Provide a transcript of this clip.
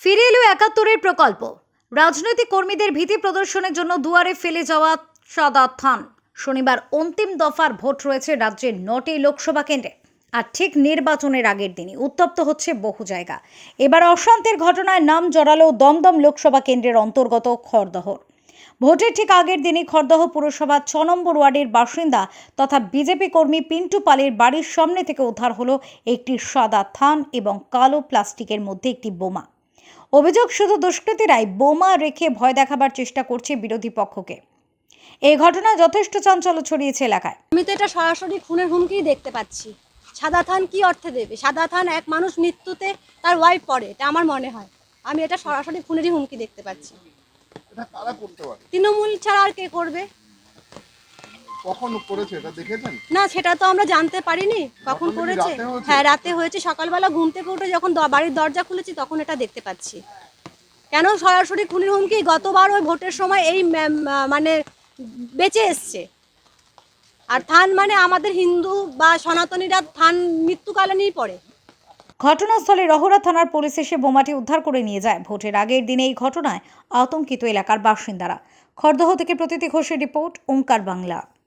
ফিরে এলো একাত্তরের প্রকল্প। রাজনৈতিক কর্মীদের ভীতি প্রদর্শনের জন্য দুয়ারে ফেলে যাওয়া সাদাত খান শনিবার অন্তিম দফার ভোট রয়েছে রাজ্যের নটি লোকসভা কেন্দ্রে। আর ঠিক নির্বাচনের আগের দিনই উত্তপ্ত হচ্ছে বহু জায়গা। এবার অশান্তির ঘটনায় নাম জড়ালো দমদম লোকসভা কেন্দ্রের অন্তর্গত খড়দহর। ভোটের ঠিক আগের দিনই খড়দহ পুরসভার ছ নম্বর ওয়ার্ডের বাসিন্দা তথা বিজেপি কর্মী পিন্টু পালের বাড়ির সামনে থেকে উদ্ধার হলো একটি সাদা থান এবং কালো প্লাস্টিকের মধ্যে একটি বোমা। অভিযোগ শুধু দুষ্কৃতীরাই বোমা রেখে ভয় দেখাবার চেষ্টা করছে বিরোধী পক্ষকে। এই ঘটনায় যথেষ্ট চাঞ্চল্য ছড়িয়েছে এলাকায়। আমি তো এটা সরাসরি খুনের হুমকি দেখতে পাচ্ছি। সাদা থান কি অর্থে দেবে? সাদা থান এক মানুষ মৃত্যুতে তার ওয়াইফ পড়ে এটা আমার মনে হয়। আমি এটা সরাসরি খুনেরই হুমকি দেখতে পাচ্ছি। তৃণমূল ছাড়া আর কে করবে? কখন করেছে? এটা দেখেছেন? না সেটা তো আমরা জানতে পারিনি। কখন করেছে? হ্যাঁ রাতে হয়েছে। সকালবেলা ঘুম থেকে উঠে যখন বাড়ির দরজা খুলেছি তখন এটা দেখতে পাচ্ছি। কেন সরাসরি খুনের হুমকি? গতবার ওই ভোটের সময় এই মানে বেঁচে এসছে। আর থান মানে আমাদের হিন্দু বা সনাতনীরা থান মৃত্যুকালীনই পড়ে। ঘটনাস্থলে রহরা থানার পুলিশ এসে বোমাটি উদ্ধার করে নিয়ে যায়। ভোটের আগের দিনে এই ঘটনায় আতঙ্কিত এলাকার বাসিন্দারা। খড়দহ থেকে প্রতীতি ঘোষের রিপোর্ট ওঙ্কার বাংলা।